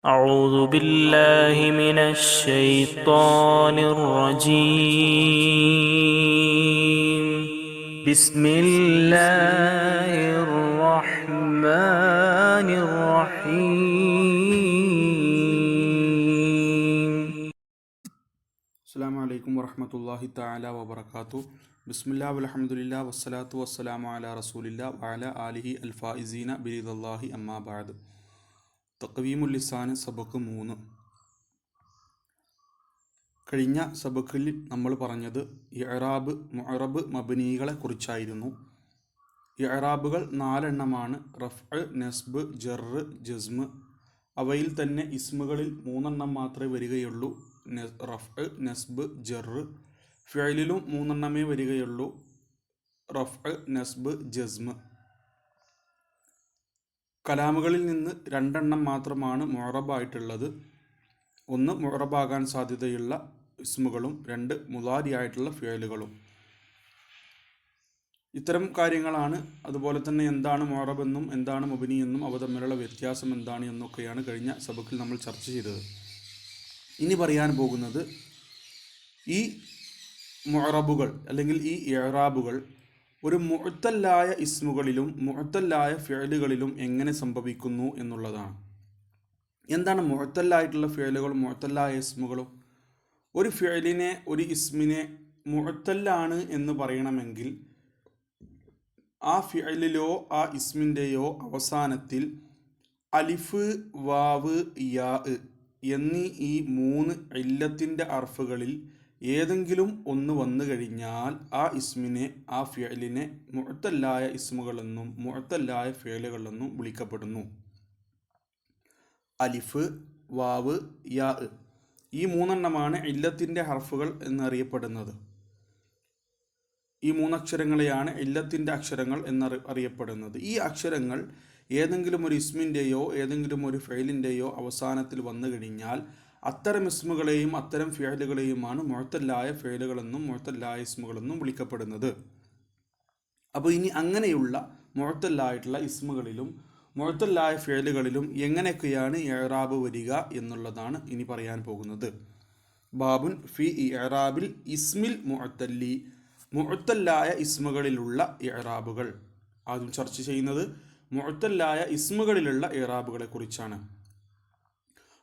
أعوذ بالله من الشيطان الرجيم. بسم الله الرحمن الرحيم. السلام عليكم ورحمة الله تعالى وبركاته. بسم الله والحمد لله والصلاة والسلام على رسول الله وعلى آله الفائزين برضا الله أما بعد. ലിസാൻ സബക്ക് മൂന്ന്. കഴിഞ്ഞ സബക്കിൽ നമ്മൾ പറഞ്ഞത് ഇഅറാബ് മുഅറബ് മബനീകളെ കുറിച്ചായിരുന്നു. ഇഅറാബുകൾ നാലെണ്ണമാണ്. റഫ് നസ്ബ് ജറ് ജസ്മ്. അവയിൽ തന്നെ ഇസ്മുകളിൽ മൂന്നെണ്ണം മാത്രമേ വരികയുള്ളൂ. റഫ് നസ്ബ് ജറ് ഫിയലിലും മൂന്നെണ്ണമേ വരികയുള്ളൂ. റഫ് നസ്ബ് ജസ്മ്. കലാമുകളിൽ നിന്ന് രണ്ടെണ്ണം മാത്രമാണ് മൊറബായിട്ടുള്ളത് ഒന്ന് മൊറബാകാൻ സാധ്യതയുള്ള ഇസ്മുകളും രണ്ട് മുതാരിയായിട്ടുള്ള ഫിയലുകളും. ഇത്തരം കാര്യങ്ങളാണ്. അതുപോലെ തന്നെ എന്താണ് മൊറബെന്നും എന്താണ് മുബിനി എന്നും അവ തമ്മിലുള്ള വ്യത്യാസം എന്താണ് എന്നൊക്കെയാണ് കഴിഞ്ഞ സബക്കിൽ നമ്മൾ ചർച്ച ചെയ്തത്. ഇനി പറയാൻ പോകുന്നത് ഈ മൊറബുകൾ അല്ലെങ്കിൽ ഈ ഇറാബുകൾ ഒരു മുഴുത്തല്ലായ ഇസ്മുകളിലും മുഴുത്തല്ലായ ഫിയലുകളിലും എങ്ങനെ സംഭവിക്കുന്നു എന്നുള്ളതാണ്. എന്താണ് മുഴത്തല്ലായിട്ടുള്ള ഫിയലുകളും മുഴത്തല്ലായ ഇസ്മുകളും? ഒരു ഫിയലിനെ ഒരു ഇസ്മിനെ മുഴത്തല്ലാണ് എന്ന് പറയണമെങ്കിൽ ആ ഫിയലിലോ ആ ഇസ്മിന്റെയോ അവസാനത്തിൽ അലിഫ് വാവ് യാ എന്നീ ഈ മൂന്ന് ഇല്ലത്തിന്റെ അർഫുകളിൽ ഏതെങ്കിലും ഒന്ന് വന്നു കഴിഞ്ഞാൽ ആ ഇസ്മിനെ ആ ഫിയലിനെ മുഴത്തല്ലായ ഇസ്മുകളെന്നും മുഴത്തല്ലായ ഫിയലുകളെന്നും വിളിക്കപ്പെടുന്നു. അലിഫ് വാവ് യാ ഈ മൂന്നെണ്ണമാണ് ഇല്ലത്തിന്റെ ഹർഫുകൾ എന്നറിയപ്പെടുന്നത്. ഈ മൂന്നക്ഷരങ്ങളെയാണ് ഇല്ലത്തിന്റെ അക്ഷരങ്ങൾ എന്നറി അറിയപ്പെടുന്നത്. ഈ അക്ഷരങ്ങൾ ഏതെങ്കിലും ഒരു ഇസ്മിന്റെയോ ഏതെങ്കിലും ഒരു ഫെയിലിന്റെയോ അവസാനത്തിൽ വന്നു കഴിഞ്ഞാൽ അത്തരം ഇസ്മുകളെയും അത്തരം ഫേലുകളെയുമാണ് മുഴത്തല്ലായ ഫേലുകളെന്നും മുഴത്തല്ലായ ഇസ്മുകളെന്നും വിളിക്കപ്പെടുന്നത്. അപ്പോൾ ഇനി അങ്ങനെയുള്ള മുഴത്തല്ലായിട്ടുള്ള ഇസ്മുകളിലും മുഴത്തല്ലായ ഫേലുകളിലും എങ്ങനെയൊക്കെയാണ് ഏറാബ് വരിക എന്നുള്ളതാണ് ഇനി പറയാൻ പോകുന്നത്. ബാബുൻ ഫി ഇറാബിൽ ഇസ്മിൽ മുഴത്തല്ലി മുഴത്തല്ലായ ഇസ്മുകളിലുള്ള ഇറാബുകൾ. ആദ്യം ചർച്ച ചെയ്യുന്നത് മുഴത്തല്ലായ ഇസ്മുകളിലുള്ള ഇറാബുകളെ കുറിച്ചാണ്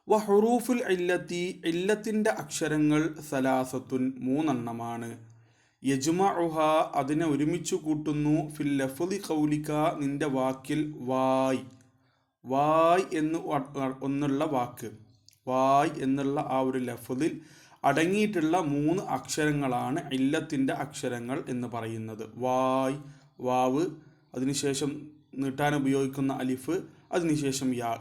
വഹറൂഫുൽ ഇല്ലത്തി ഇല്ലത്തിന്റെ അക്ഷരങ്ങൾ സലാസത്തുൻ മൂന്നെണ്ണമാണ്. യജുമഉഹ അതിനെ ഒരുമിച്ച് കൂട്ടുന്നു. ഫിൽ ലഫുദി കൗലിക നിന്റെ വാക്കിൽ വായ്. വായ് എന്ന് ഒന്നുള്ള വാക്ക്. വായ് എന്നുള്ള ആ ഒരു ലഫുദിൽ അടങ്ങിയിട്ടുള്ള മൂന്ന് അക്ഷരങ്ങളാണ് ഇല്ലത്തിന്റെ അക്ഷരങ്ങൾ എന്ന് പറയുന്നത്. വായ് വാവ് അതിനുശേഷം നീട്ടാൻ ഉപയോഗിക്കുന്ന അലിഫ് അതിനുശേഷം യാ.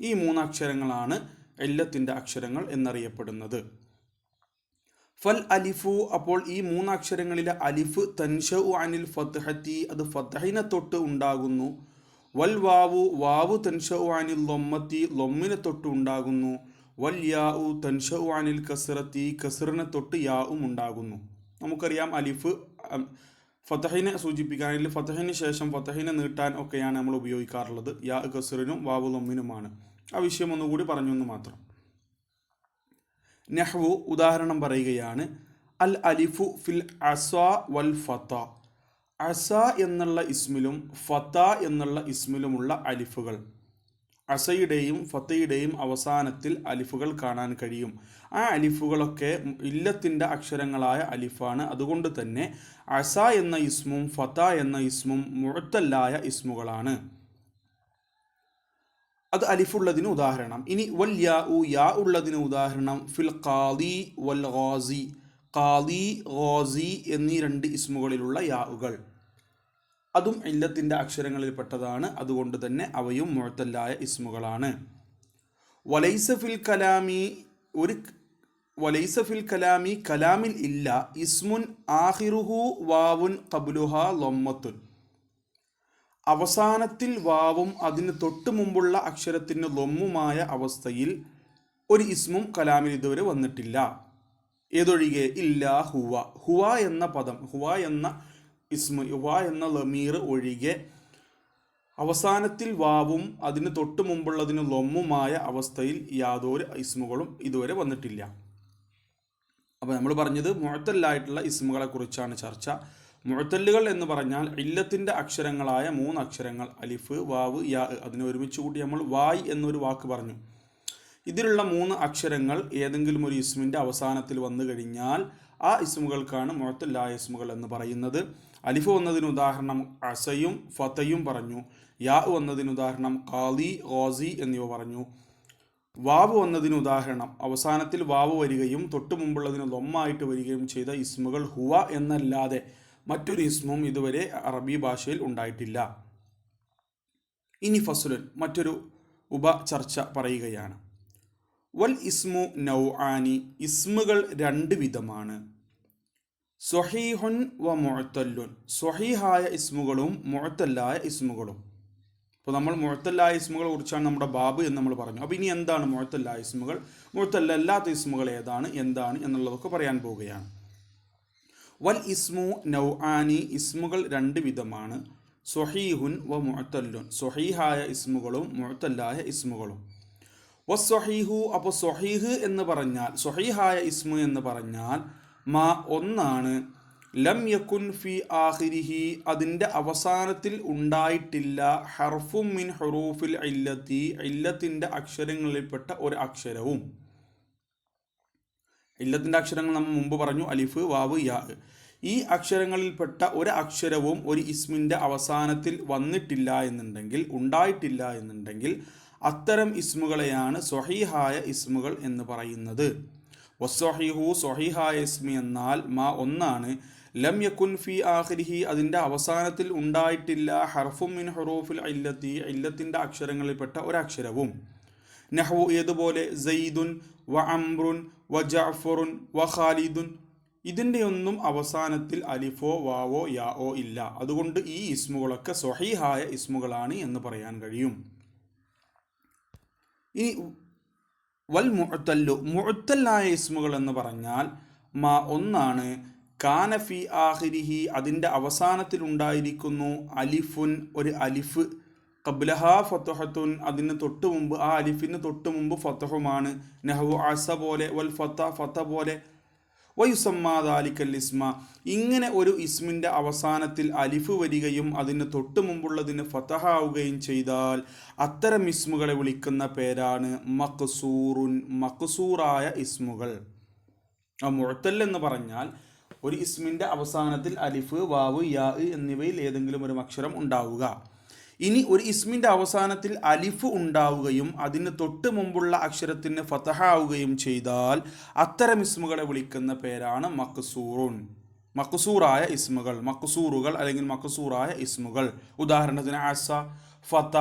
ഈ മൂന്ന് അക്ഷരങ്ങളാണ് ഇല്ലത്തിന്റെ അക്ഷരങ്ങൾ എന്നറിയപ്പെടുന്നത്. ഫൽ അലിഫു അപ്പോൾ ഈ മൂന്ന് അക്ഷരങ്ങളിലെ അലിഫ് തൻഷു അനിൽ ഫത്ഹത്തി അത് ഫത്തഹിനെ തൊട്ട് ഉണ്ടാകുന്നു. വൽ വാവു വാവു തൻഷു അനിൽ ലൊമ്മത്തി ലൊമ്മിനെ തൊട്ട് ഉണ്ടാകുന്നു. വൽ യാഉ തൻഷു അനിൽ കസറത്തി കസറിനെ തൊട്ട് യാവും ഉണ്ടാകുന്നു. നമുക്കറിയാം അലിഫ് ഫത്തഹിനെ അല്ലെങ്കിൽ ഫത്തഹിന് ശേഷം ഫത്തഹിനെ നീട്ടാൻ ഒക്കെയാണ് നമ്മൾ ഉപയോഗിക്കാറുള്ളത്. യാ കസറിനും വാവു ലൊമ്മിനുമാണ്. ആ വിഷയം ഒന്നുകൂടി പറഞ്ഞു എന്ന് മാത്രം. നെഹ്വു ഉദാഹരണം പറയുകയാണ് അൽ അലിഫു ഫിൽ അസ വൽ ഫത്ത അസ എന്നുള്ള ഇസ്മിലും ഫത്ത എന്നുള്ള ഇസ്മിലുമുള്ള അലിഫുകൾ. അസയുടെയും ഫത്തയുടെയും അവസാനത്തിൽ അലിഫുകൾ കാണാൻ കഴിയും. ആ അലിഫുകളൊക്കെ ഇല്ലത്തിന്റെ അക്ഷരങ്ങളായ അലിഫാണ്. അതുകൊണ്ട് തന്നെ അസ എന്ന ഇസ്മും ഫത്ത എന്ന ഇസ്മും മുഴത്തല്ലായ ഇസ്മുകളാണ്. അത് അലിഫുള്ളതിന് ഉദാഹരണം. ഇനി വൽ യാ ഉ യാ ഉള്ളതിന് ഉദാഹരണം. ഫിൽ ഖാദി വൽ ഖാസി. ഖാദി ഖാസി എന്നീ രണ്ട് ഇസ്മുകളിലുള്ള യാവുകൾ. അതും ഇല്ലത്തിന്റെ അക്ഷരങ്ങളിൽപ്പെട്ടതാണ്. അതുകൊണ്ട് തന്നെ അവയും മുഴത്തല്ലായ ഇസ്മുകളാണ്. വലൈസ ഫിൽ കലാമി ഒരു വലൈസ ഫിൽ കലാമി കലാമിൽ ഇല്ല. ഇസ്മുൻ ആഹിറുഹു വാവുൻ കബുലുഹ ലൊമ്മത്തുൻ. അവസാനത്തിൽ വാവും അതിന് തൊട്ട് മുമ്പുള്ള അക്ഷരത്തിന് ലൊമ്മുമായ അവസ്ഥയിൽ ഒരു ഇസ്മും കലാമിൽ ഇതുവരെ വന്നിട്ടില്ല. ഏതൊഴികെ ഇല്ല ഹുവ. ഹുവ എന്ന പദം ഹുവ എന്ന ഇസ്മ ഹുവ എന്ന ലമീർ ഒഴികെ അവസാനത്തിൽ വാവും അതിന് തൊട്ട് മുമ്പുള്ളതിന് ലൊമ്മുമായ അവസ്ഥയിൽ യാതൊരു ഇസ്മുകളും ഇതുവരെ വന്നിട്ടില്ല. അപ്പോൾ നമ്മൾ പറഞ്ഞത് മുഴത്തല്ലായിട്ടുള്ള ഇസ്മുകളെ കുറിച്ചാണ് ചർച്ച. മുഴത്തല്ലുകൾ എന്ന് പറഞ്ഞാൽ ഇല്ലത്തിന്റെ അക്ഷരങ്ങളായ മൂന്ന് അക്ഷരങ്ങൾ അലിഫ് വാവ് യാ അതിനെ ഒരുമിച്ച് കൂട്ടി നമ്മൾ വായ് എന്നൊരു വാക്ക് പറഞ്ഞു. ഇതിലുള്ള മൂന്ന് അക്ഷരങ്ങൾ ഏതെങ്കിലും ഒരു ഇസ്മിന്റെ അവസാനത്തിൽ വന്നു കഴിഞ്ഞാൽ ആ ഇസ്മുകൾക്കാണ് മുഴത്തല്ലായ ഇസ്മുകൾ എന്ന് പറയുന്നത്. അലിഫ് വന്നതിന് ഉദാഹരണം അസയും ഫതയും പറഞ്ഞു. യാ വന്നതിന് ഉദാഹരണം ഖാലി ഓസി എന്നിവ പറഞ്ഞു. വാവ് വന്നതിന് ഉദാഹരണം അവസാനത്തിൽ വാവ് വരികയും തൊട്ടു മുമ്പുള്ളതിന് ലൊമ്മായിട്ട് വരികയും ചെയ്ത ഇസ്മുകൾ ഹുവ എന്നല്ലാതെ മറ്റൊരു ഇസ്മും ഇതുവരെ അറബി ഭാഷയിൽ ഉണ്ടായിട്ടില്ല. ഇനി ഫസുലൻ മറ്റൊരു ഉപ ചർച്ച പറയുകയാണ്. വൽ ഇസ്മു നൗ ആനി ഇസ്മുകൾ രണ്ട് വിധമാണ്. സ്വഹീഹുൻ വ മുഴത്തല്ലുൻ സൊഹീഹായ ഇസ്മുകളും മുഴത്തല്ലായ ഇസ്മുകളും. അപ്പോൾ നമ്മൾ മുഴത്തല്ലായ ഇസ്മുകളെ കുറിച്ചാണ് നമ്മുടെ ബാബ് എന്ന് നമ്മൾ പറഞ്ഞു. അപ്പോൾ ഇനി എന്താണ് മുഴത്തല്ലായ ഇസ്മുകൾ? മുഴത്തല്ലല്ലാത്ത ഇസ്മുകൾ ഏതാണ്? എന്താണ്? എന്നുള്ളതൊക്കെ പറയാൻ പോവുകയാണ്. വൽ ഇസ്മു നൗആാനി ഇസ്മുകൾ രണ്ട് വിധമാണ്. സൊഹീഹുൻ വ മുഅത്തല്ലുൻ. സൊഹീഹായ ഇസ്മുകളും മുഴത്തല്ലായ ഇസ്മുകളും. വ സൊഹീഹു അപ്പോൾ സൊഹീഹ് എന്ന് പറഞ്ഞാൽ സൊഹീഹായ ഇസ്മു എന്ന് പറഞ്ഞാൽ മാ ഒന്നാണ്. ലം യക്കുൻ ഫി ആഹിരിഹി അതിന്റെ അവസാനത്തിൽ ഉണ്ടായിട്ടില്ല. ഹർഫും മിൻ ഹുറൂഫിൽ ഇല്ലത്തി ഇല്ലത്തിന്റെ അക്ഷരങ്ങളിൽപ്പെട്ട ഒരു അക്ഷരവും. ഇല്ലത്തിന്റെ അക്ഷരങ്ങൾ നമ്മൾ മുമ്പ് പറഞ്ഞു. അലിഫ് വാവ് യാ. ഈ അക്ഷരങ്ങളിൽപ്പെട്ട ഒരു അക്ഷരവും ഒരു ഇസ്മിന്റെ അവസാനത്തിൽ വന്നിട്ടില്ല എന്നുണ്ടെങ്കിൽ ഉണ്ടായിട്ടില്ല എന്നുണ്ടെങ്കിൽ അത്തരം ഇസ്മുകളെയാണ് സൊഹീഹായ ഇസ്മുകൾ എന്ന് പറയുന്നത്. വസ്വഹീഹു സൊഹീഹായ ഇസ്മി എന്നാൽ മാ ഒന്നാണ്. ലം യക്കുൻ ഫി ആഖിരിഹി അതിന്റെ അവസാനത്തിൽ ഉണ്ടായിട്ടില്ല. ഹർഫും മിൻ ഹുറൂഫിൽ ഇല്ലത്തി ഇല്ലത്തിന്റെ അക്ഷരങ്ങളിൽപ്പെട്ട ഒരക്ഷരവും നെഹ്വു ഏതുപോലെ? സെയ്ദുൻ വ അംറുൻ വ ജഅഫറുൻ വ ഖാലിദുൻ. ഇതിന്റെ ഒന്നും അവസാനത്തിൽ അലിഫോ വാവോ യാഓ ഇല്ല. അതുകൊണ്ട് ഈ ഇസ്മുകളൊക്കെ സ്വഹീഹായ ഇസ്മുകളാണ് എന്ന് പറയാൻ കഴിയും. ഇനി വൽ മുഅത്തല്ലു. മുഅത്തല്ലായ ഇസ്മുകൾ എന്ന് പറഞ്ഞാൽ മാ ഒന്നാണ് കാനഫി ആഹിരിഹി അതിന്റെ അവസാനത്തിൽ ഉണ്ടായിരിക്കുന്നു അലിഫുൻ ഒരു അലിഫ് കബ്ലഹ ഫത്തുഹത്തുൻ അതിന് തൊട്ട് മുമ്പ് ആ അലിഫിന് തൊട്ട് മുമ്പ് ഫത്തഹുമാണ് നെഹു അസ പോലെ വൽ ഫത്ത ഫത്ത പോലെ. വയുസമ്മാദാലിക്കൽ ഇസ്മ. ഇങ്ങനെ ഒരു ഇസ്മിന്റെ അവസാനത്തിൽ അലിഫ് വരികയും അതിന് തൊട്ട് മുമ്പുള്ളതിന് ഫതഹാവുകയും ചെയ്താൽ അത്തരം ഇസ്മുകളെ വിളിക്കുന്ന പേരാണ് മക്സൂറുൻ മക്സൂറായ ഇസ്മുകൾ. മുഴത്തൽ എന്ന് പറഞ്ഞാൽ ഒരു ഇസ്മിന്റെ അവസാനത്തിൽ അലിഫ് വാവ് യാ എന്നിവയിൽ ഏതെങ്കിലും ഒരു അക്ഷരം ഉണ്ടാവുക. ഇനി ഒരു ഇസ്മിന്റെ അവസാനത്തിൽ അലിഫ് ഉണ്ടാവുകയും അതിന് തൊട്ട് മുമ്പുള്ള അക്ഷരത്തിന് ഫതഹാവുകയും ചെയ്താൽ അത്തരം ഇസ്മുകളെ വിളിക്കുന്ന പേരാണ് മക്സൂറുൻ. മക്സൂറായ ഇസ്മുകൾ മക്സൂറുകൾ അല്ലെങ്കിൽ മക്സൂറായ ഇസ്മുകൾ. ഉദാഹരണത്തിന് അസ ഫത്ത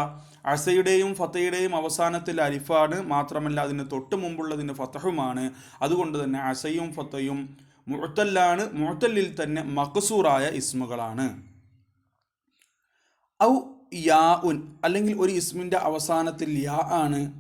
അസയുടെയും ഫത്തയുടെയും അവസാനത്തിൽ അലിഫാണ് മാത്രമല്ല അതിന് തൊട്ട് മുമ്പുള്ളതിന് ഫത്തഹുമാണ് അതുകൊണ്ട് തന്നെ അസയും ഫത്തയും മുഴത്തല്ലാണ് മുഴത്തല്ലിൽ തന്നെ മക്സൂറായ ഇസ്മുകളാണ്. ഔ യാ ഉൻ അല്ലെങ്കിൽ ഒരു ഇസ്മിന്റെ അവസാനത്തിൽ യാ ആണ്.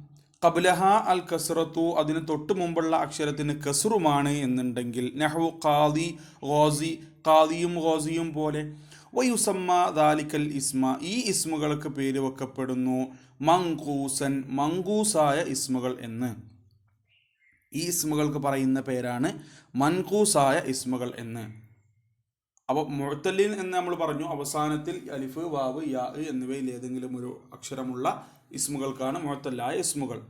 കബലഹ അൽ കസറത്തു അതിന് തൊട്ട് മുമ്പുള്ള അക്ഷരത്തിന് കസറുമാണ് എന്നുണ്ടെങ്കിൽ നെഹു ഖാദി ഖോസി ഖാദിയും ഖോസിയും പോലെ. വയുസമ്മ ദാലിക്കൽ ഇസ്മ ഈ ഇസ്മുകൾക്ക് പേര് വെക്കപ്പെടുന്നു മങ്കൂസൻ മങ്കൂസായ ഇസ്മുകൾ എന്ന്. ഈ ഇസ്മുകൾക്ക് പറയുന്ന പേരാണ് മൻകൂസായ ഇസ്മുകൾ എന്ന്. അപ്പോൾ മുഴത്തല്ലിൻ എന്ന് നമ്മൾ പറഞ്ഞു. അവസാനത്തിൽ അലിഫ് വാവ് യാ എന്നിവയിൽ ഏതെങ്കിലും ഒരു അക്ഷരമുള്ള ഇസ്മുകൾക്കാണ് മുഴത്തല്ലായ ഇസ്മുകൾ.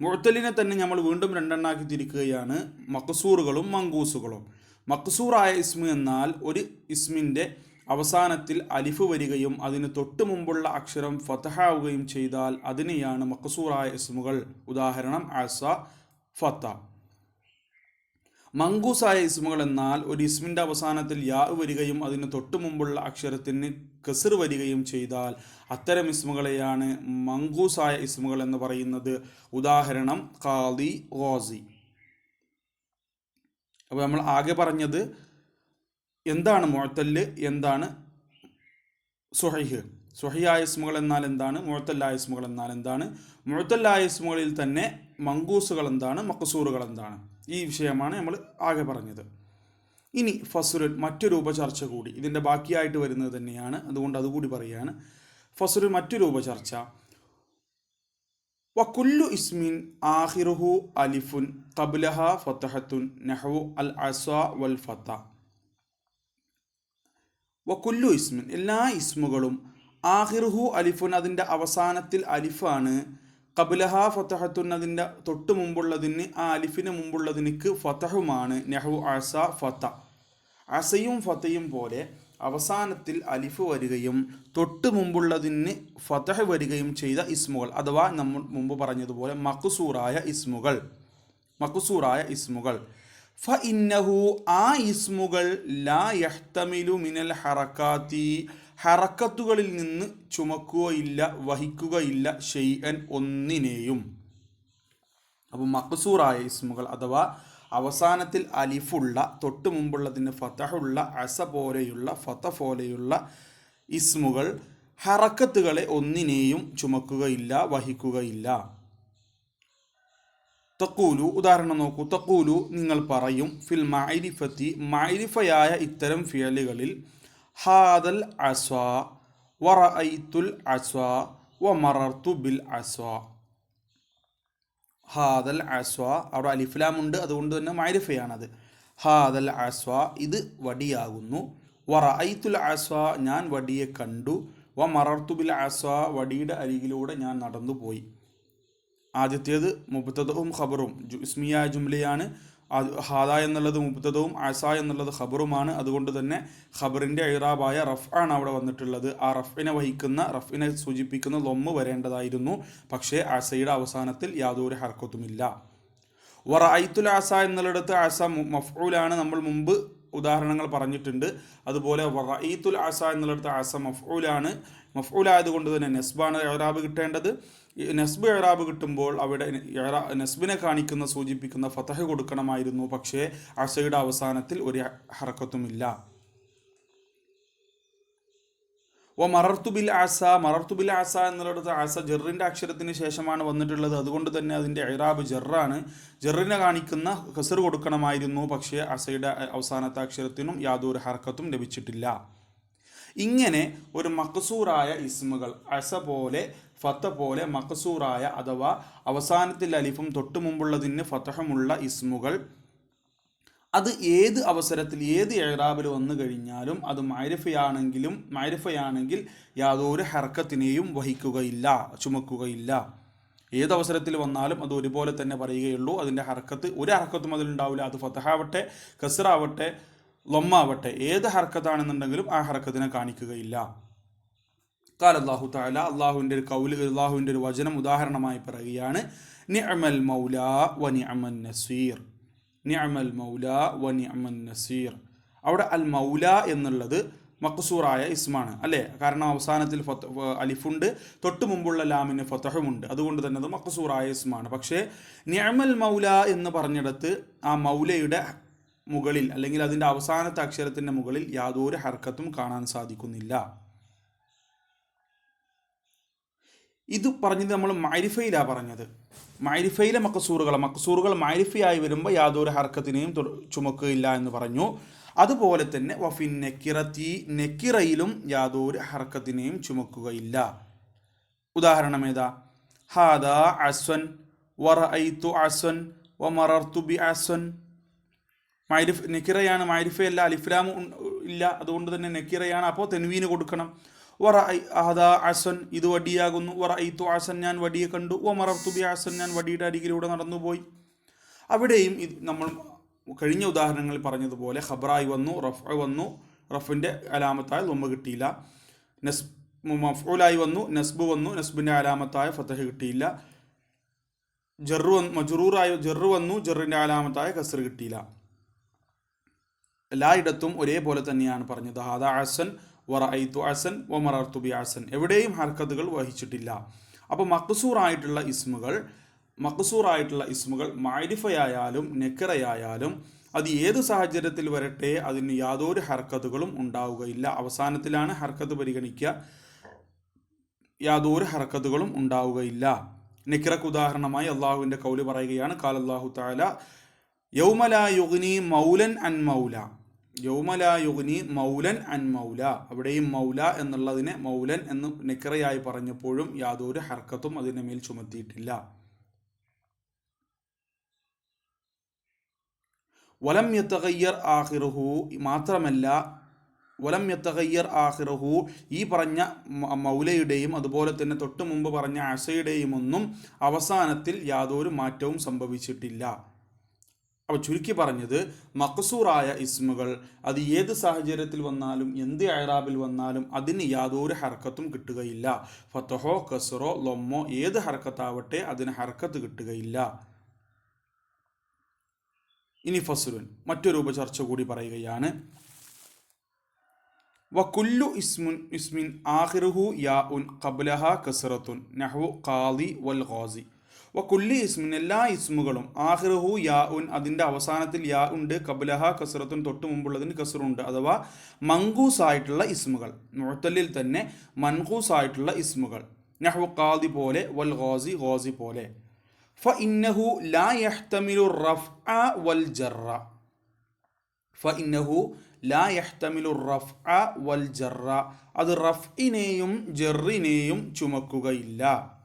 മുഴത്തല്ലിനെ തന്നെ നമ്മൾ വീണ്ടും രണ്ടെണ്ണാക്കി തിരിക്കുകയാണ്. മക്സൂറുകളും മങ്കൂസുകളും. മക്സൂറായ ഇസ്മു എന്നാൽ ഒരു ഇസ്മിന്റെ അവസാനത്തിൽ അലിഫ് വരികയും അതിന് തൊട്ടു മുമ്പുള്ള അക്ഷരം ഫതഹാവുകയും ചെയ്താൽ അതിനെയാണ് മക്സൂറായ ഇസ്മുകൾ. ഉദാഹരണം അസ ഫത്ത മങ്കൂസായ ഇസ്മുകൾ എന്നാൽ ഒരു ഇസ്മിന്റെ അവസാനത്തിൽ യാ വരികയും അതിന് തൊട്ടു മുമ്പുള്ള അക്ഷരത്തിന് കെസർ വരികയും ചെയ്താൽ അത്തരം ഇസ്മുകളെയാണ് മങ്കൂസായ ഇസ്മുകൾ എന്ന് പറയുന്നത്. ഉദാഹരണം ഖാദി ഗോസി അപ്പോൾ നമ്മൾ ആകെ പറഞ്ഞത് എന്താണ് മുഴത്തല്ല് എന്താണ് സുഹൈഹ്? സുഹയായ ഇസ്മുകൾ എന്നാൽ എന്താണ്? മുഴത്തല്ലായ ഇസ്മുകൾ എന്നാൽ എന്താണ്? മുഴത്തല്ലായ ഇസ്മുകളിൽ തന്നെ മങ്കൂസുകൾ എന്താണ്? മക്കസൂറുകൾ എന്താണ്? ഈ വിഷയമാണ് നമ്മൾ ആകെ പറഞ്ഞത്. ഇനി ഫസുലുൻ മറ്റൊരു ഉപചർച്ച കൂടി ഇതിന്റെ ബാക്കിയായിട്ട് വരുന്നത് തന്നെയാണ്. അതുകൊണ്ട് അതുകൂടി പറയുകയാണ് ഫസുരൻ മറ്റു ഉപചർച്ച. വക്കുല്ലു ഇസ്മിൻ ആഹിറുഹു അലിഫുൻ തബ്ലഹ ഫത്തഹത്തുൻ നെഹു അൽ അസ വൽ ഫത്ത വക്കുല്ലു ഇസ്മിൻ എല്ലാ ഇസ്മുകളും ആഹിറുഹു അലിഫുൻ അതിന്റെ അവസാനത്തിൽ അലിഫാണ്. കബുലഹ ഫത്തഹത്തുന്നതിന്റെ തൊട്ട് മുമ്പുള്ളതിന് ആ അലിഫിന് മുമ്പുള്ളതിനിക്ക് ഫത്തഹുമാണ് നെഹു അസ ഫത്ത അസയും ഫത്തയും പോലെ അവസാനത്തിൽ അലിഫ് വരികയും തൊട്ട് മുമ്പുള്ളതിന് ഫതഹ് വരികയും ചെയ്ത ഇസ്മുകൾ അഥവാ നമ്മൾ മുമ്പ് പറഞ്ഞതുപോലെ മക്കുസൂറായ ഇസ്മുകൾ. മക്കുസൂറായ ഇസ്മുകൾ. ഫ ഇന്നഹു ആ ഇസ്മുകൾ ലാ യഹ്തമിലു മിനൽ ഹറക്കാത്തി. ഹറക്കത്തുകളിൽ നിന്ന് ചുമക്കുകയില്ല വഹിക്കുകയില്ല ഷെയ്അൻ ഒന്നിനെയും. അപ്പോൾ മക്സൂറായ ഇസ്മുകൾ അഥവാ അവസാനത്തിൽ അലിഫുള്ള തൊട്ട് മുമ്പുള്ളതിന് ഫതഹുള്ള അസ പോലെയുള്ള ഫത പോലെയുള്ള ഇസ്മുകൾ ഹറക്കത്തുകളെ ഒന്നിനെയും ചുമക്കുകയില്ല വഹിക്കുകയില്ല തക്കൂലു ഉദാഹരണം നോക്കൂ. തക്കൂലു നിങ്ങൾ പറയും ഫിൽ മൈരിഫത്തി മൈരിഫയായ ഇത്തരം ഫിയലുകളിൽ ഹാദൽ അസ്വ വറഅയ്തുൽ അസ്വ വമറർത്തു ബിൽ അസ്വ. ഹാദൽ അസ്വ അവിടെ അലിഫ്ലാമുണ്ട് അതുകൊണ്ട് തന്നെ മൈരിഫയാണത്. ഹാദൽ അസ്വ ഇത് വടിയാകുന്നു. വറഅയ്തുൽ അസ്വ ഞാൻ വടിയെ കണ്ടു. വ മറർത്തു ബിൽ അസ്വ വടിയുടെ അരികിലൂടെ ഞാൻ നടന്നു പോയി ആദ്യത്തേത് മുബത്തതും ഖബറും ഇസ്മിയ ജുംലയാണ്. ഹാദ എന്നുള്ളത് മുബ്തദവും അസ എന്നുള്ളത് ഖബറുമാണ്. അതുകൊണ്ട് തന്നെ ഖബറിന്റെ ഐറാബായ റഫ് ആണ് അവിടെ വന്നിട്ടുള്ളത്. ആ റഫിനെ വഹിക്കുന്ന റഫിനെ സൂചിപ്പിക്കുന്ന ലൊമ്മ് വരേണ്ടതായിരുന്നു. പക്ഷേ അസയുടെ അവസാനത്തിൽ യാതൊരു ഹർക്കത്തുമില്ല. വറായിത്തുൽ ആസ എന്നുള്ളിടത്ത് ആസ മഫ്ഊലാണ് നമ്മൾ മുമ്പ് ഉദാഹരണങ്ങൾ പറഞ്ഞിട്ടുണ്ട്. അതുപോലെ വറായിത്തുൽ ആസ എന്നുള്ളിടത്ത് ആസ മഫ്ഊലാണ്. മഫ്ഊലായതുകൊണ്ട് തന്നെ നെസ്ബാണ് ഐറാബ് കിട്ടേണ്ടത്. നെസ്ബ് ഇറാബ് കിട്ടുമ്പോൾ അവിടെ നസ്ബിനെ കാണിക്കുന്ന സൂചിപ്പിക്കുന്ന ഫതഹ് കൊടുക്കണമായിരുന്നു. പക്ഷേ അസയുടെ അവസാനത്തിൽ ഒരു ഹറക്കത്തുമില്ല. ഓ മറർത്തുബിൽ ആസ മറർത്തുബിൽ ആസ എന്നുള്ളിടത്ത് ആസ ജെറിന്റെ അക്ഷരത്തിന് ശേഷമാണ് വന്നിട്ടുള്ളത്. അതുകൊണ്ട് തന്നെ അതിന്റെ ഇറാബ് ജെറാണ്. ജെറിനെ കാണിക്കുന്ന കസർ കൊടുക്കണമായിരുന്നു. പക്ഷേ അസയുടെ അവസാനത്തെ അക്ഷരത്തിനും യാതൊരു ഹർക്കത്തും ലഭിച്ചിട്ടില്ല. ഇങ്ങനെ ഒരു മക്സൂറായ ഇസ്മുകൾ അസ പോലെ ഫത്ത പോലെ മഖസൂറായ അഥവാ അവസാനത്തിൽ അലിഫും തൊട്ടു മുമ്പുള്ളതിന് ഫതഹമുള്ള ഇസ്മുകൾ. അത് ഏത് അവസരത്തിൽ ഏത് എഴറാബിൽ വന്നു കഴിഞ്ഞാലും അത് മാരിഫയാണെങ്കിലും മാരിഫയാണെങ്കിൽ യാതൊരു ഹർക്കത്തിനെയും വഹിക്കുകയില്ല ചുമക്കുകയില്ല. ഏത് അവസരത്തിൽ വന്നാലും അത് ഒരുപോലെ തന്നെ പറയുകയുള്ളൂ. അതിന്റെ ഹർക്കത്ത് ഒരു ഹർക്കത്തും അതിലുണ്ടാവില്ല അത് ഫതഹാവട്ടെ കസറാവട്ടെ ലൊമ്മാവട്ടെ ഏത് ഹർക്കത്താണെന്നുണ്ടെങ്കിലും ആ ഹർക്കത്തിനെ കാണിക്കുകയില്ല. കാൽ അള്ളാഹു താല അള്ളാഹുവിന്റെ ഒരു കൗൽ അള്ളാഹുവിന്റെ ഒരു വചനം ഉദാഹരണമായി പറയുകയാണ് നിഅമൽ മൗല വ നിഅമൻ നസീർ. നിഅമൽ മൗല വ നിഅമൻ നസീർ. അവിടെ അൽ മൗല എന്നുള്ളത് മക്സൂറായ ഇസ്മാണ് അല്ലേ? കാരണം അവസാനത്തിൽ ഫത്ത് അലിഫുണ്ട് തൊട്ട് മുമ്പുള്ള ലാമിന് ഫത്തഹുമുണ്ട് അതുകൊണ്ട് തന്നെ അത് മക്സൂറായ ഇസ്മാണ്. പക്ഷേ നിഅമൽ മൗല എന്ന് പറഞ്ഞിടത്ത് ആ മൗലയുടെ മുകളിൽ അല്ലെങ്കിൽ അതിന്റെ അവസാനത്തെ അക്ഷരത്തിന്റെ മുകളിൽ യാതൊരു ഹർക്കത്തും കാണാൻ സാധിക്കുന്നില്ല. ഇത് പറഞ്ഞത് നമ്മൾ മൈരിഫയിലാണ് പറഞ്ഞത്. മൈരിഫയിലെ മക്കസൂറുകൾ മക്കസൂറുകൾ മൈരിഫയായി വരുമ്പോൾ യാതൊരു ഹർക്കത്തിനെയും ചുമക്കുകയില്ല എന്ന് പറഞ്ഞു. അതുപോലെ തന്നെ വഫിൻ നെക്കിറത്തി നെക്കിറയിലും യാതൊരു ഹർക്കത്തിനെയും ചുമക്കുകയില്ല. ഉദാഹരണം ഏതാ? ഹാദ അസ്വൻ വറ ഐത്തു അസ്വൻ വ മറർത്തു ബി അസ്വൻ. മൈരിഫ് നെക്കിറയാണ് മൈരിഫയല്ല അലിഫ്ലാം ഇല്ല. അതുകൊണ്ട് തന്നെ നെക്കിറയാണ്. അപ്പോൾ തെൻവീന് കൊടുക്കണം. വറ അഹദാ അസൻ ഇത് വടിയാകുന്നു. വറ ഐത്തു അസൻ ഞാൻ വടിയെ കണ്ടു. ഓ മറർത്തു ബി അസൻ ഞാൻ വടിയുടെ അരികിലൂടെ നടന്നുപോയി. അവിടെയും ഇത് നമ്മൾ കഴിഞ്ഞ ഉദാഹരണങ്ങളിൽ പറഞ്ഞതുപോലെ ഖബറായി വന്നു റഫ് വന്നു. റഫിന്റെ അലാമത്തായ ലൊമ്മ കിട്ടിയില്ല. നസ് മഫൂലായി വന്നു നസ്ബ് വന്നു. നസ്ബിന്റെ അലാമത്തായ ഫത്തഹ് കിട്ടിയില്ല. ജറു വന്നു മജറൂറായ ജറു വന്നു ജറിന്റെ അലാമത്തായ കസർ കിട്ടിയില്ല. എല്ലായിടത്തും ഒരേപോലെ തന്നെയാണ് പറഞ്ഞത്. ഹാദ അസൻ വറ ഐത്തു അസൻ വമറർത്തുബി അസൻ. എവിടെയും ഹർക്കത്തുകൾ വഹിച്ചിട്ടില്ല. അപ്പോൾ മക്സൂറായിട്ടുള്ള ഇസ്മുകൾ മക്സൂറായിട്ടുള്ള ഇസ്മുകൾ മാരിഫയായാലും നെക്കറയായാലും അത് ഏത് സാഹചര്യത്തിൽ വരട്ടെ അതിന് യാതൊരു ഹർക്കത്തുകളും ഉണ്ടാവുകയില്ല. അവസാനത്തിലാണ് ഹർക്കത്ത് പരിഗണിക്കുക. യാതൊരു ഹർക്കത്തുകളും ഉണ്ടാവുകയില്ല. നെക്കിറക്ക് ഉദാഹരണമായി അള്ളാഹുവിന്റെ കൗലി പറയുകയാണ്. കാലല്ലാഹു താല യൗമല യുഗ്നി മൗലൻ അൻ മൗല. യൗമലായുഗ്നി മൗലൻ അൻ മൗല. അവിടെയും മൗല എന്നുള്ളതിനെ മൗലൻ എന്ന് നിക്കറയായി പറഞ്ഞപ്പോഴും യാതൊരു ഹർക്കത്തും അതിന്റെ മേൽ ചുമത്തിയിട്ടില്ല. വലം യത്തകയ്യർ ആഹിറുഹു മാത്രമല്ല വലം യത്തകയ്യർ ആഹിറുഹു ഈ പറഞ്ഞ മൗലയുടെയും അതുപോലെ തന്നെ തൊട്ടു മുമ്പ് പറഞ്ഞ അസയുടെയും ഒന്നും അവസാനത്തിൽ യാതൊരു മാറ്റവും സംഭവിച്ചിട്ടില്ല. അപ്പോൾ ചുരുക്കി പറഞ്ഞത് മക്സൂറായ ഇസ്മുകൾ. അത് ഏത് സാഹചര്യത്തിൽ വന്നാലും എന്ത് അയറാബിൽ വന്നാലും അതിന് യാതൊരു ഹർക്കത്തും കിട്ടുകയില്ല. ഫത്തഹോ കസറോ ലൊമ്മോ ഏത് ഹർക്കത്താവട്ടെ അതിന് ഹർക്കത്ത് കിട്ടുകയില്ല. ഇനി ഫസുലുൻ മറ്റൊരു ഉപചർച്ച കൂടി പറയുകയാണ്. വക്കുല്ലു ഇസ്മുൻ ഇസ്മിൻ ആഹിർഹു യാ ഉൻ കബ്ലഹ കസറത്തുൻ നഹു ഖാലി വൽ ഖാസി. വ കുല്ലി ഇസ്മിൻ എല്ലാ ഇസ്മുകളും. ആഹിറഹു യാ ഉൻ അതിന്റെ അവസാനത്തിൽ യാ ഉണ്ട്. കബുലഹ കസറത്തും തൊട്ട് മുമ്പുള്ളതിന് കസറുണ്ട്. അഥവാ മങ്കൂസ് ആയിട്ടുള്ള ഇസ്മുകൾ. മുഴത്തലിൽ തന്നെ മൻകൂസ് ആയിട്ടുള്ള ഇസ്മുകൾ. നഹു ഖാദി പോലെ വൽ ഗോസി ഗോസി പോലെ. ഫ ഇന്നഹു ലാ യഹ്തമിലു റഫ് വൽ ജറ ഫ ഇന്നഹു ലാ യഹ്തമിലു റഫ് വൽ ജറ അത് റഫ്ഇനെയും ജെറിനെയും ചുമക്കുകയില്ല.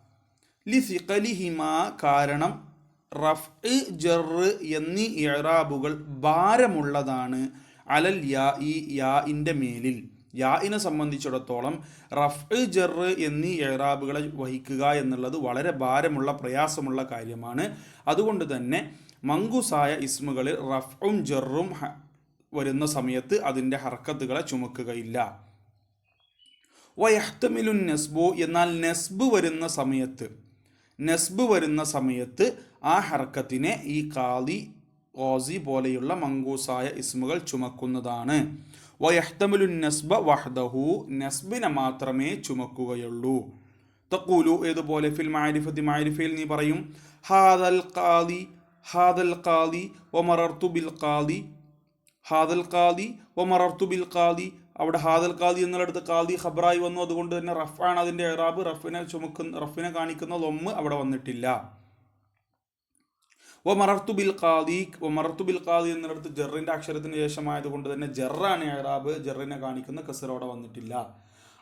ലിസിഖലിഹിമ കാരണം റഫ് ജറ് എന്നീ ഇറാബുകൾ ഭാരമുള്ളതാണ്. അലൽ യാ ഈ യാഇന്റെ മേലിൽ. യാഇനെ സംബന്ധിച്ചിടത്തോളം റഫ് ജറ് എന്നീ ഇറാബുകളെ വഹിക്കുക എന്നുള്ളത് വളരെ ഭാരമുള്ള പ്രയാസമുള്ള കാര്യമാണ്. അതുകൊണ്ട് തന്നെ മങ്കുസായ ഇസ്മുകളിൽ റഫും ജറും വരുന്ന സമയത്ത് അതിന്റെ ഹർക്കത്തുകളെ ചുമക്കുകയില്ല. വയഹ്തമിലുൻ നെസ്ബു എന്നാൽ നെസ്ബ് വരുന്ന സമയത്ത് നെസ്ബ് വരുന്ന സമയത്ത് ആ ഹർക്കത്തിനെ ഈ കാലി ഓസി പോലെയുള്ള മങ്കൂസായ ഇസ്മുകൾ ചുമക്കുന്നതാണ്. വയഹ്തമുലു നസ്ബ വഹ്ദഹു നസ്ബിനെ മാത്രമേ ചുമക്കുകയുള്ളൂ. തക്കൂലു ഏതുപോലെ? ഫിൽ മാരിഫത്തി മാരിഫയിൽ നീ പറയും ഹാദൽ കാലി ഹാദൽ കാലി ഒമറർത്തു ബിൽ കാലി ഹാദൽ കാലി ഒമറർത്തു മറർത്തു ബിൽ കാദി അവിടെ ഹാദൽ കാദി എന്നുള്ളടുത്ത് കാദി ഖബറായി വന്നു. അതുകൊണ്ട് തന്നെ റഫാണ് അതിന്റെ എറാബ് റഫിനെ ചുമക്കുന്ന റഫിനെ കാണിക്കുന്ന ലൊമ്മ് അവിടെ വന്നിട്ടില്ല. ഒ മറർത്തു ബിൽ കാദി ഒ മറർത്തു ബിൽ കാദി എന്നിടത്ത് ജെറിന്റെ അക്ഷരത്തിന് ശേഷമായതുകൊണ്ട് തന്നെ ജെറാണ് എറാബ് ജെറിനെ കാണിക്കുന്ന കസർ അവിടെ വന്നിട്ടില്ല.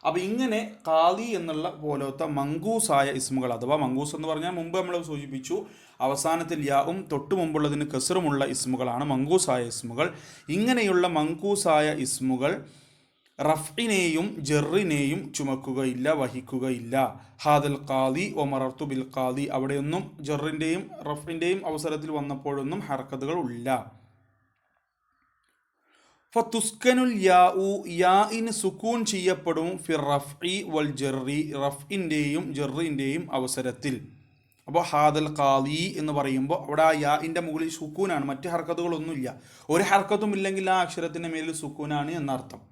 അപ്പോൾ ഇങ്ങനെ കാദി എന്നുള്ള പോലത്തെ മങ്കൂസായ ഇസ്മുകൾ അഥവാ മങ്കൂസ് എന്ന് പറഞ്ഞാൽ മുമ്പ് നമ്മൾ സൂചിപ്പിച്ചു അവസാനത്തിൽ യാവും തൊട്ടു മുമ്പുള്ളതിന് കസറുമുള്ള ഇസ്മുകളാണ് മങ്കൂസായ ഇസ്മുകൾ. ഇങ്ങനെയുള്ള മങ്കൂസായ ഇസ്മുകൾ റഫിനെയും ജെറിനെയും ചുമക്കുകയില്ല വഹിക്കുകയില്ല. ഹാദൽ ഖാദി ഒമറർത്തു ബിൽ ഖാദി. അവിടെയൊന്നും ജെറിന്റെയും റഫിന്റെയും അവസരത്തിൽ വന്നപ്പോഴൊന്നും ഹർക്കത്തുകൾ ഇല്ല. ഫത്തുസ്കനുൽ യാഉ യാഇന് സുക്കൂൺ ചെയ്യപ്പെടും ഫിർ റഫ്ഇ വൽ ജെറി റഫിന്റെയും ജെറിന്റെയും അവസരത്തിൽ. അപ്പോൾ ഹാദൽ ഖാദി എന്ന് പറയുമ്പോൾ അവിടെ ആ യാഇന്റെ മുകളിൽ സുക്കൂനാണ് മറ്റ് ഹർക്കത്തുകളൊന്നുമില്ല. ഒരു ഹർക്കത്തും ഇല്ലെങ്കിൽ ആ അക്ഷരത്തിന്റെ മേലിൽ സുക്കൂനാണ് എന്നർത്ഥം.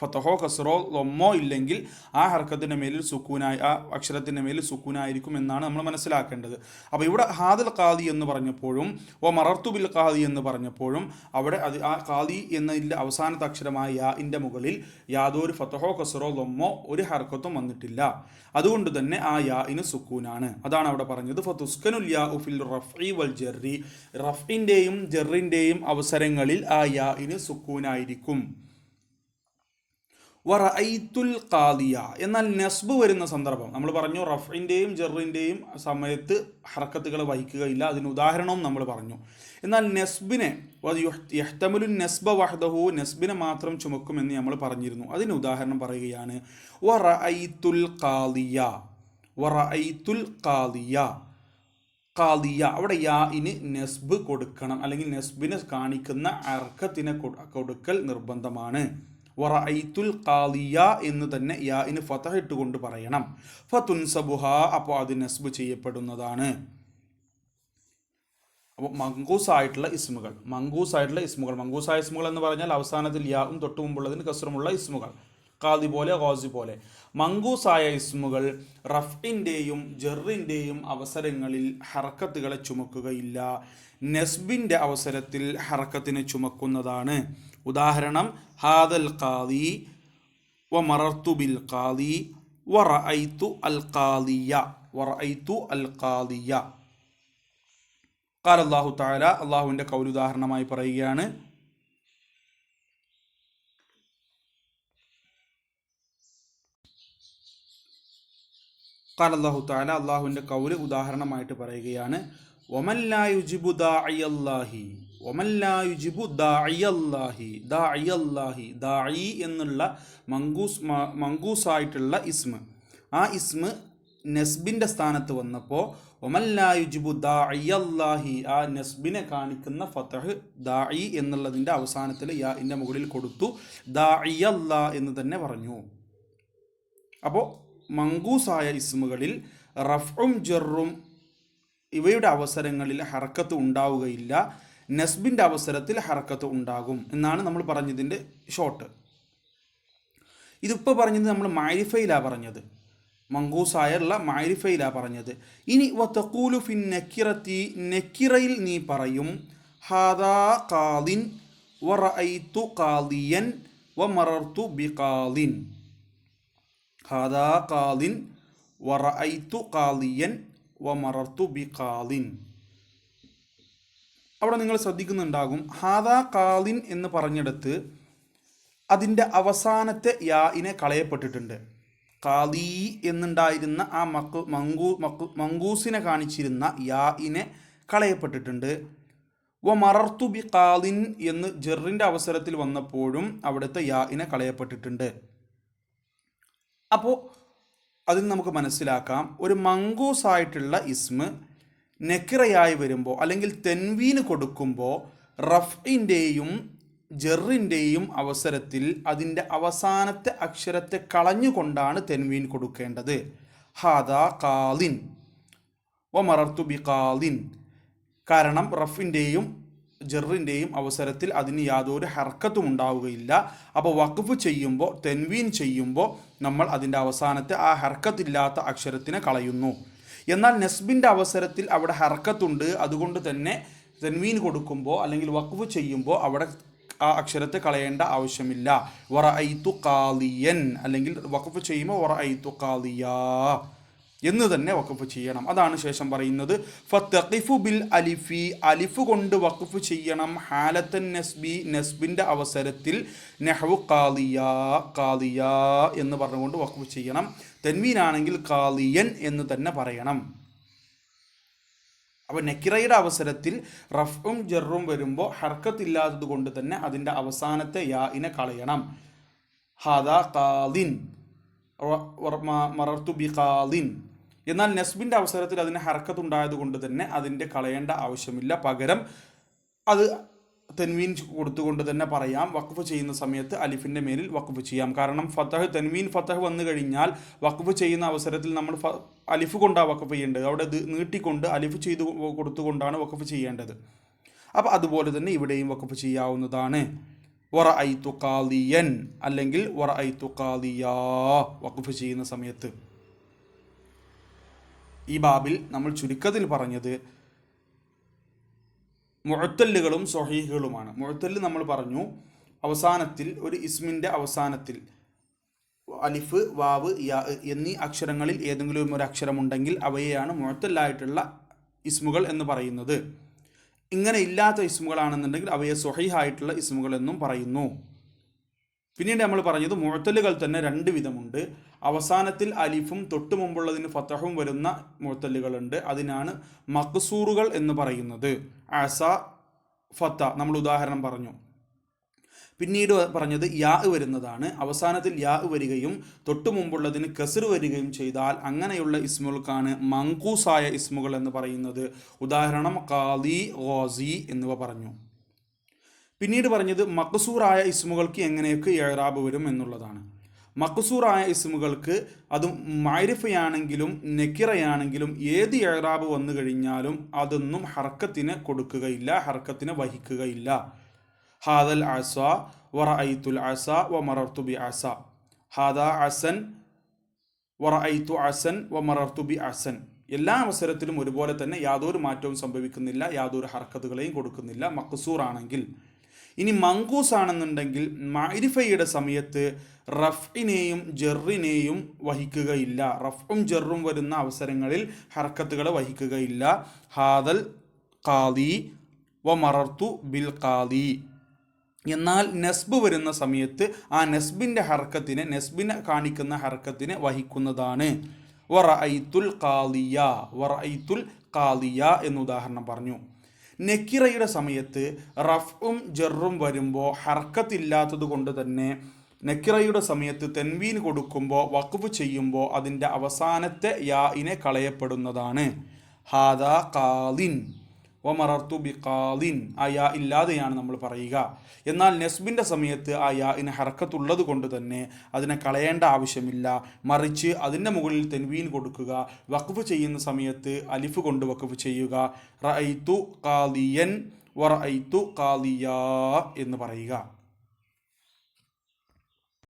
ഫത്തഹോ കസറോ ലൊമ്മോ ഇല്ലെങ്കിൽ ആ ഹർക്കത്തിന്റെ മേലിൽ സുക്കൂനായി ആ അക്ഷരത്തിന്റെ മേലിൽ സുക്കൂനായിരിക്കും എന്നാണ് നമ്മൾ മനസ്സിലാക്കേണ്ടത്. അപ്പോൾ ഇവിടെ ഹാദൽ ഖാദി എന്ന് പറഞ്ഞപ്പോഴും ഓ മറർത്തുബിൽ ഖാദി എന്ന് പറഞ്ഞപ്പോഴും അവിടെ അത് ആ ഖാദി എന്നതിന്റെ അവസാനത്തെ അക്ഷരമായ യാ ഇന്റെ മുകളിൽ യാതൊരു ഫത്തഹോ കസറോ ലൊമ്മോ ഒരു ഹർക്കത്തും വന്നിട്ടില്ല. അതുകൊണ്ട് തന്നെ ആ യാ ഇന് സുക്കൂനാണ്. അതാണ് അവിടെ പറഞ്ഞത്. ഫതുസ്കനുൽ യാ ഉഫിൽ റഫ്ഇ വൽ ജെറി. റഫ്ഇന്റെയും ജെറിന്റെയും അവസരങ്ങളിൽ ആ യാ ഇന് സുക്കൂനായിരിക്കും. വറൈത്തുൽ കാദിയ എന്നാൽ നസ്ബ് വരുന്ന സന്ദർഭം. നമ്മൾ പറഞ്ഞു റഫിന്റെയും ജെറിന്റെയും സമയത്ത് ഹർക്കത്തുകൾ വഹിക്കുകയില്ല. അതിന് ഉദാഹരണവും നമ്മൾ പറഞ്ഞു. എന്നാൽ നെസ്ബിനെ യഹ്തമുലു നെസ്ബ വഹദഹു നെസ്ബിനെ മാത്രം ചുമക്കുമെന്ന് നമ്മൾ പറഞ്ഞിരുന്നു. അതിന് ഉദാഹരണം പറയുകയാണ് വറൈത്തുൽ കാദിയ വറൈത്തുൽ കാദിയ കാദിയ അവിടെ യാ ഇന് നെസ്ബ് കൊടുക്കണം. അല്ലെങ്കിൽ നെസ്ബിനെ കാണിക്കുന്ന അർക്കത്തിനെ കൊടുക്കൽ നിർബന്ധമാണ്. വറൈത്തുൽ കാലിയ എന്ന് തന്നെ യാഇന് ഫതഹ ഇട്ടുകൊണ്ട് പറയണം. ഫതുൻസബുഹ അപ്പോൾ അത് നസ്ബ് ചെയ്യപ്പെടുന്നതാണ്. അപ്പോൾ മങ്കൂസ് ആയിട്ടുള്ള ഇസ്മുകൾ മങ്കൂസ് ആയിട്ടുള്ള ഇസ്മുകൾ. മങ്കൂസായ ഇസ്മുകൾ എന്ന് പറഞ്ഞാൽ അവസാനത്തിൽ യാവും തൊട്ട് മുമ്പുള്ളതിന് കസറുമുള്ള ഇസ്മുകൾ. കാതി പോലെ ഗോസി പോലെ. മങ്കൂസായ ഇസ്മുകൾ റഫ്റ്റിന്റെയും ജെറിന്റെയും അവസരങ്ങളിൽ ഹറക്കത്തുകളെ ചുമക്കുകയില്ല. നെസ്ബിന്റെ അവസരത്തിൽ ഹറക്കത്തിനെ ചുമക്കുന്നതാണ്. ഉദാഹരണം ഹാദൽ ഖാദി വ മറർത്തു ബിൽ ഖാദി വറഅയ്തു അൽ ഖാദിയ വറഅയ്തു അൽ ഖാദിയ. ഖാൽ അള്ളാഹു താല അള്ളാഹുവിന്റെ കൗലുദാഹരണമായി പറയുകയാണ്. ഖാൽ അള്ളാഹു താല അള്ളാഹുവിന്റെ കൗൽ ഉദാഹരണമായിട്ട് പറയുകയാണ്. ഒമല്ലായുജിബുദാ അയ്യല്ലാഹി ഒമല്ലായുജിബു ദാഇയല്ലാഹി ദാഇയല്ലാഹി ദാഇ എന്നുള്ള മങ്കൂസ് മങ്കൂസായിട്ടുള്ള ഇസ്മ. ആ ഇസ്മ നെസ്ബിന്റെ സ്ഥാനത്ത് വന്നപ്പോൾ ഒമല്ലായുജിബു ദാഇയല്ലാഹി ആ നെസ്ബിനെ കാണിക്കുന്ന ഫതഹ് ദാഇ എന്നുള്ളതിന്റെ അവസാനത്തിൽ യാ ഇന്റെ മുകളിൽ കൊടുത്തു ദാഇയല്ല എന്ന് തന്നെ പറഞ്ഞു. അപ്പോൾ മങ്കൂസായ ഇസ്മുകളിൽ റഫും ജെറും ഇവയുടെ അവസരങ്ങളിൽ ഹർക്കത്ത് ഉണ്ടാവുകയില്ല. നസ്ബിന്റെ അവസരത്തിൽ ഹർക്കത്ത് ഉണ്ടാകും എന്നാണ് നമ്മൾ പറഞ്ഞതിന്റെ ഷോർട്ട് ഇതിപ്പോൾ പറഞ്ഞത് നമ്മൾ മാരിഫയിലാണ് പറഞ്ഞത്. മങ്കൂസായുള്ള മാരിഫയിലാണ് പറഞ്ഞത്. ഇനി വത്തക്കൂലു തക്കൂലു ഫിൻ നക്കിറത്തി നക്കിറയിൽ നീ പറയും ഹാദാ കാദിൻ വ കാദിയൻ വ മറർത്തു ബി കാദിൻ ഹാദാ കാദിൻ വ കാദിയൻ വ മറർത്തു ബി കാലിൻ അവിടെ നിങ്ങൾ ശ്രദ്ധിക്കുന്നുണ്ടാകും. ഹാദാ കാലിൻ എന്ന് പറഞ്ഞെടുത്ത് അതിന്റെ അവസാനത്തെ യാഇനെ കളയപ്പെട്ടിട്ടുണ്ട്. കാലി എന്നുണ്ടായിരുന്ന ആ മക്കു മങ്കൂ മക്കു മങ്കൂസിനെ കാണിച്ചിരുന്ന യാഇനെ കളയപ്പെട്ടിട്ടുണ്ട്. വ മറർത്തു ബി കാലിൻ എന്ന് ജെറിന്റെ അവസരത്തിൽ വന്നപ്പോഴും അവിടുത്തെ യാഇനെ കളയപ്പെട്ടിട്ടുണ്ട്. അപ്പോൾ അതിൽ നമുക്ക് മനസ്സിലാക്കാം. ഒരു മങ്കൂസായിട്ടുള്ള ഇസ്മ് നെക്കിറയായി വരുമ്പോൾ അല്ലെങ്കിൽ തെൻവീന് കൊടുക്കുമ്പോൾ റഫിന്റെയും ജെറിന്റെയും അവസരത്തിൽ അതിന്റെ അവസാനത്തെ അക്ഷരത്തെ കളഞ്ഞുകൊണ്ടാണ് തെൻവീൻ കൊടുക്കേണ്ടത്. ഹാദ കാലിൻ ഓ മറർത്തു ബി കാലിൻ കാരണം റഫിന്റെയും ജെറിന്റെയും അവസരത്തിൽ അതിന് യാതൊരു ഹർക്കത്തും ഉണ്ടാവുകയില്ല. അപ്പോൾ വഖഫ് ചെയ്യുമ്പോൾ തെൻവീൻ ചെയ്യുമ്പോൾ നമ്മൾ അതിന്റെ അവസാനത്തെ ആ ഹർക്കത്തില്ലാത്ത അക്ഷരത്തിനെ കളയുന്നു. എന്നാൽ നെസ്ബിന്റെ അവസരത്തിൽ അവിടെ ഹർക്കത്തുണ്ട്. അതുകൊണ്ട് തന്നെ തെൻവീൻ കൊടുക്കുമ്പോൾ അല്ലെങ്കിൽ വഖഫ് ചെയ്യുമ്പോൾ അവിടെ ആ അക്ഷരത്തെ കളയേണ്ട ആവശ്യമില്ല. വറ ഐത്തു കാലിയൻ അല്ലെങ്കിൽ വഖഫ് ചെയ്യുമ്പോൾ വറ ഐത്തു കാലിയാ എന്ന് തന്നെ വഖഫ് ചെയ്യണം. അതാണ് ശേഷം പറയുന്നത്. ഫത്തഖിഫു ബിൽ അലിഫി. അലിഫ് കൊണ്ട് വഖഫ് ചെയ്യണം. ഹാലത്തൻ നസ്ബി നസ്ബിന്റെ അവസരത്തിൽ നെഹ്വു കാലിയ കാലിയ എന്ന് പറഞ്ഞുകൊണ്ട് വഖഫ് ചെയ്യണം. തെൻവീനാണെങ്കിൽ കാളിയൻ എന്ന് തന്നെ പറയണം. അപ്പോൾ നെക്കിറയുടെ അവസരത്തിൽ റഫും ജെറും വരുമ്പോൾ ഹർക്കത്തില്ലാത്തത് കൊണ്ട് തന്നെ അതിന്റെ അവസാനത്തെ യാ ഇനെ കളയണം. ഹാദ കാലിൻ മറർത്തു ബി കാലിൻ എന്നാൽ നെസ്ബിന്റെ അവസരത്തിൽ അതിന് ഹർക്കത്ത് ഉണ്ടായത് കൊണ്ട് തന്നെ അതിന്റെ കളയേണ്ട ആവശ്യമില്ല. പകരം അത് തെൻവീൻ കൊടുത്തുകൊണ്ട് തന്നെ പറയാം വഖഫ് ചെയ്യുന്ന സമയത്ത് അലിഫിന്റെ മേലിൽ വഖഫ് ചെയ്യാം. കാരണം ഫത്തഹ് തെൻവീൻ ഫത്തഹ് വന്നു കഴിഞ്ഞാൽ വഖഫ് ചെയ്യുന്ന അവസരത്തിൽ നമ്മൾ അലിഫ് കൊണ്ടാണ് വഖഫ് ചെയ്യേണ്ടത്. അവിടെ നീട്ടിക്കൊണ്ട് അലിഫ് ചെയ്ത് കൊടുത്തുകൊണ്ടാണ് വഖഫ് ചെയ്യേണ്ടത്. അപ്പോൾ അതുപോലെ തന്നെ ഇവിടെയും വഖഫ് ചെയ്യാവുന്നതാണ്. വറ ഐത്തു തുക്കാലിയൻ അല്ലെങ്കിൽ വറ ഐത്തു തുക്കാലിയാ വഖഫ് ചെയ്യുന്ന സമയത്ത്. ഈ ബാബിൽ നമ്മൾ ചുരുക്കത്തിൽ പറഞ്ഞത് മുഴത്തല്ലുകളും സൊഹീഹുകളുമാണ്. മുഴത്തല്ല് നമ്മൾ പറഞ്ഞു അവസാനത്തിൽ ഒരു ഇസ്മിന്റെ അവസാനത്തിൽ അലിഫ് വാവ് യാ എന്നീ അക്ഷരങ്ങളിൽ ഏതെങ്കിലും ഒരു അക്ഷരമുണ്ടെങ്കിൽ അവയെയാണ് മുഴത്തല്ലായിട്ടുള്ള ഇസ്മുകൾ എന്ന് പറയുന്നത്. ഇങ്ങനെ ഇല്ലാത്ത ഇസ്മുകളാണെന്നുണ്ടെങ്കിൽ അവയെ സൊഹീഹായിട്ടുള്ള ഇസ്മുകൾ എന്നും പറയുന്നു. പിന്നീട് നമ്മൾ പറഞ്ഞത് മുഴത്തല്ലുകൾ തന്നെ രണ്ട് വിധമുണ്ട്. അവസാനത്തിൽ അലിഫും തൊട്ടു മുമ്പുള്ളതിന് ഫത്തഹും വരുന്ന മുഴത്തല്ലുകളുണ്ട് അതിനാണ് മക്സൂറുകൾ എന്ന് പറയുന്നത്. അസ ഫത്ത നമ്മൾ ഉദാഹരണം പറഞ്ഞു. പിന്നീട് പറഞ്ഞത് യാ വരുന്നതാണ്. അവസാനത്തിൽ യാ വരികയും തൊട്ടു മുമ്പുള്ളതിന് കസർ വരികയും ചെയ്താൽ അങ്ങനെയുള്ള ഇസ്മുകൾക്കാണ് മങ്കൂസായ ഇസ്മുകൾ എന്ന് പറയുന്നത്. ഉദാഹരണം കാദി ഗോസി എന്നിവ പറഞ്ഞു. പിന്നീട് പറഞ്ഞത് മക്സൂറായ ഇസ്മുകൾക്ക് എങ്ങനെയൊക്കെ ഏറാബ് വരും എന്നുള്ളതാണ്. മക്സൂറായ ഇസ്മുകൾക്ക് അത് മാരിഫയാണെങ്കിലും നെക്കിറയാണെങ്കിലും ഏത് ഏറാബ് വന്നു കഴിഞ്ഞാലും അതൊന്നും ഹർക്കത്തിന് കൊടുക്കുകയില്ല ഹർക്കത്തിന് വഹിക്കുകയില്ല. ഹാദൽ അസ വറ ഐത്തുൽ അസ വ മറർത്തു ബി അസ. ഹാദ അസൻ വറ ഐത്തു അസൻ വ മറർത്തു ബി അസൻ. എല്ലാ അവസരത്തിലും ഒരുപോലെ തന്നെ യാതൊരു മാറ്റവും സംഭവിക്കുന്നില്ല യാതൊരു ഹർക്കത്തുകളെയും കൊടുക്കുന്നില്ല മക്സൂർ ആണെങ്കിൽ ഇനി മങ്കൂസ് ആണെന്നുണ്ടെങ്കിൽ മാരിഫയുടെ സമയത്ത് റഫിനെയും ജെറിനെയും വഹിക്കുകയില്ല. റഫും ജെറും വരുന്ന അവസരങ്ങളിൽ ഹർക്കത്തുകൾ വഹിക്കുകയില്ല. ഹാദൽ കാദി വ മറർത്തു ബിൽ കാദി എന്നാൽ നെസ്ബ് വരുന്ന സമയത്ത് ആ നെസ്ബിന്റെ ഹർക്കത്തിനെ നെസ്ബിനെ കാണിക്കുന്ന ഹർക്കത്തിനെ വഹിക്കുന്നതാണ്. വറ ഐത്തുൽ കാളിയ ഐത്തുൽ കാളിയ എന്ന് ഉദാഹരണം പറഞ്ഞു. നെക്കിറയുടെ സമയത്ത് റഫും ജെറും വരുമ്പോൾ ഹർക്കത്തില്ലാത്തത് കൊണ്ട് തന്നെ നെക്കിറയുടെ സമയത്ത് തെൻവീൻ കൊടുക്കുമ്പോൾ വഖഫ് ചെയ്യുമ്പോൾ അതിന്റെ അവസാനത്തെ യാഇനെ കളയപ്പെടുന്നതാണ്. ഹാദ കാലിൻ ഒമറർത്തു ബി കാലിൻ ആ യാ ഇല്ലാതെയാണ് നമ്മൾ പറയുക. എന്നാൽ നെസ്ബിന്റെ സമയത്ത് ആ യാ ഇന് ഹർക്കത്തുള്ളത് കൊണ്ട് തന്നെ അതിനെ കളയേണ്ട ആവശ്യമില്ല. മറിച്ച് അതിന്റെ മുകളിൽ തെൻവീൻ കൊടുക്കുക. വഖഫ് ചെയ്യുന്ന സമയത്ത് അലിഫ് കൊണ്ട് വഖഫ് ചെയ്യുക. റൈത്തു കാലിയൻ വറൈത്തു കാലിയ എന്ന് പറയുക.